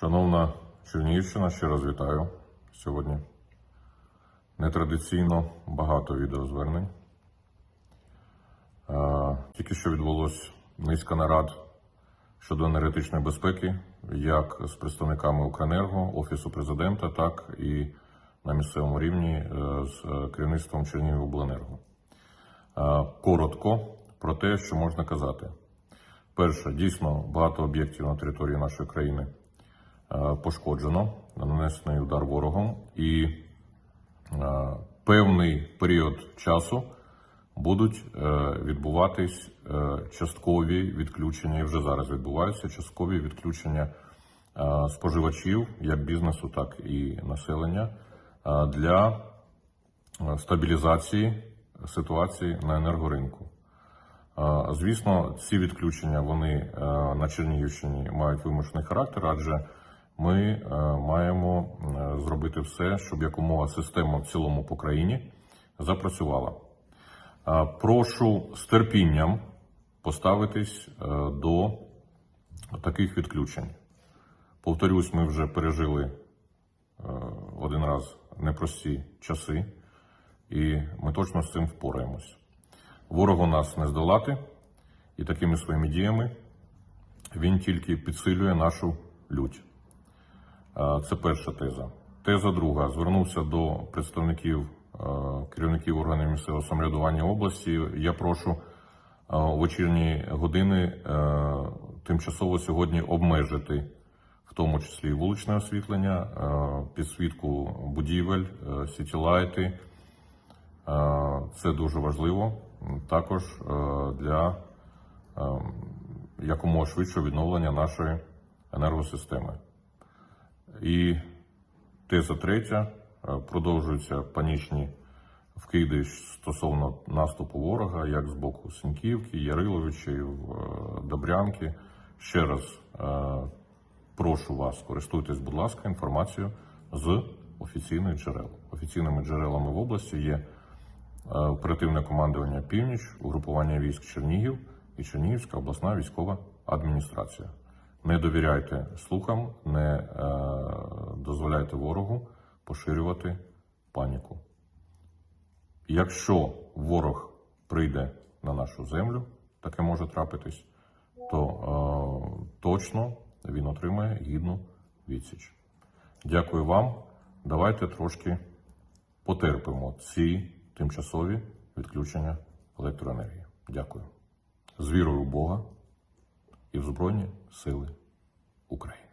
Шановна Чернігівщина, ще раз вітаю сьогодні. Нетрадиційно багато відеозвернень. Е, Тільки що відбулось низка нарад щодо енергетичної безпеки, як з представниками Укренерго, Офісу президента, так і на місцевому рівні е, з е, керівництвом Чернігівобленерго. Коротко про те, що можна казати. Перше, дійсно багато об'єктів на території нашої країни пошкоджено, нанесений удар ворогом, і е, певний період часу будуть е, відбуватись е, часткові відключення, і вже зараз відбуваються часткові відключення е, споживачів, як бізнесу, так і населення, е, для е, стабілізації ситуації на енергоринку. Е, Звісно, ці відключення вони е, на Чернігівщині мають вимушений характер, адже ми е, маємо е, зробити все, щоб якомога система в цілому по країні запрацювала. Е, Прошу з терпінням поставитись до таких відключень. Повторюсь, ми вже пережили один раз непрості часи, і ми точно з цим впораємось. Ворогу нас не здолати, і такими своїми діями він тільки підсилює нашу лють. Е, Це перша теза. Теза друга. Звернувся до представників е, керівників органів місцевого самоврядування області. Я прошу е, у вечірні години е, тимчасово сьогодні обмежити, в тому числі вуличне освітлення, е, підсвітку будівель, е, сітілайти. Е, Це дуже важливо також е, для е, якомога швидшого відновлення нашої енергосистеми. І теза третя е, продовжуються панічні вкиди стосовно наступу ворога, як з боку Сіньківки, Яриловичів, е, Добрянки. Ще раз е, прошу вас, користуйтесь, будь ласка, інформацією з офіційних джерел. Офіційними джерелами в області є оперативне командування Північ, угрупування військ Чернігів і Чернігівська обласна військова адміністрація. Не довіряйте слухам, не е, дозволяйте ворогу поширювати паніку. Якщо ворог прийде на нашу землю, таке може трапитись, то е, точно він отримає гідну відсіч. Дякую вам. Давайте трошки потерпимо ці тимчасові відключення електроенергії. Дякую. З вірою в Бога і в Збройні Сили України.